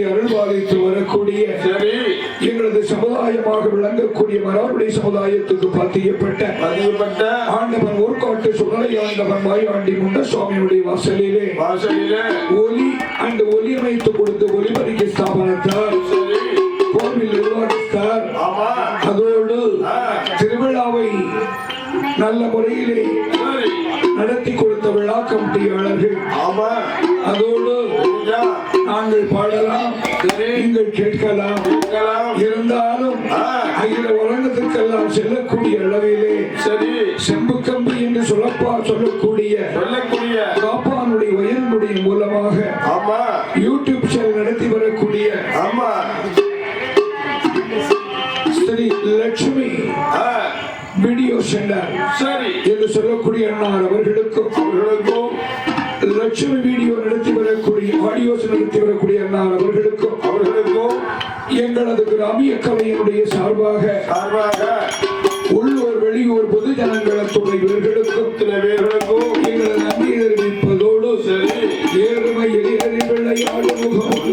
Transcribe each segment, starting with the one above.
ஆண்டவருடைய அருள்வாளித்து வரக்கூடிய எங்களது சமுதாயமாக விளங்கக்கூடிய மரபுடைய சமுதாயத்துக்கு பதியப்பட்ட பதியப்பட்ட ஆண்டவன் ஊர்காட்டு சுடலை ஆண்டவன் மாயாண்டி முண்ட சுவாமியுடைய வாசலிலே ஒலி அந்த ஒலி அமைத்து கொடுத்த ஒலிபரிக்கு ஸ்தாபனத்தால் கோவில் உருவாக்கித்தார் அதோடு திருவிழாவை நல்ல முறையிலே நடத்தி கொடுத்த விழா கமிட்டியாளர்கள். நீங்கள் கேட்கலாம் இருந்தாலும் அகில உலகத்திற்கெல்லாம் செல்லக்கூடிய அளவிலே சரி. செம்பு கம்பு என்று சொல்லப்பா சொல்லக்கூடிய சொல்லக்கூடிய பாப்பானுடைய உயர்முடி மூலமாக ஆமா. யூடியூப் சேனல் நடத்தி வரக்கூடிய ஆமா. சரி லட்சுமி வீடியோ சென்றார் சரி. என்று சொல்லக்கூடிய அண்ணா அவர்களுக்கும் லட்சுமி வீடியோ நடத்தி வரக்கூடிய ஆடியோஸ் நடத்தி வரக்கூடிய அவர்களுக்கும் அவர்களுக்கும் எங்களது கிராமிய கலையினுடைய சார்பாக சார்பாக உள்ளூர் வெளியூர் பொது ஜனங்களத்துறை இவர்களுக்கும் சில பேர்களுக்கும் எங்களது நன்றி தெரிவிப்பதோடு சரி. ஏழ்மை எளியறி பிள்ளையாடு முகம்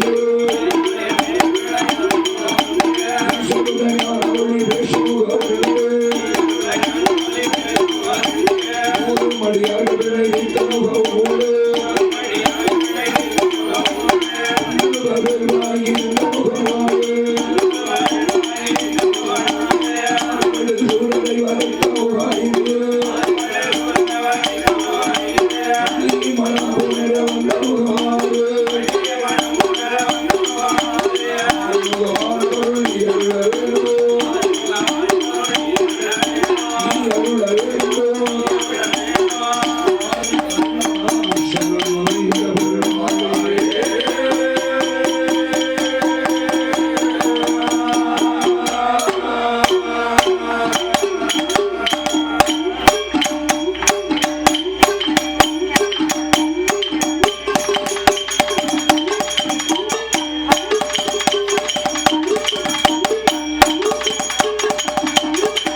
மடியார்கள் வைத்த முகம்.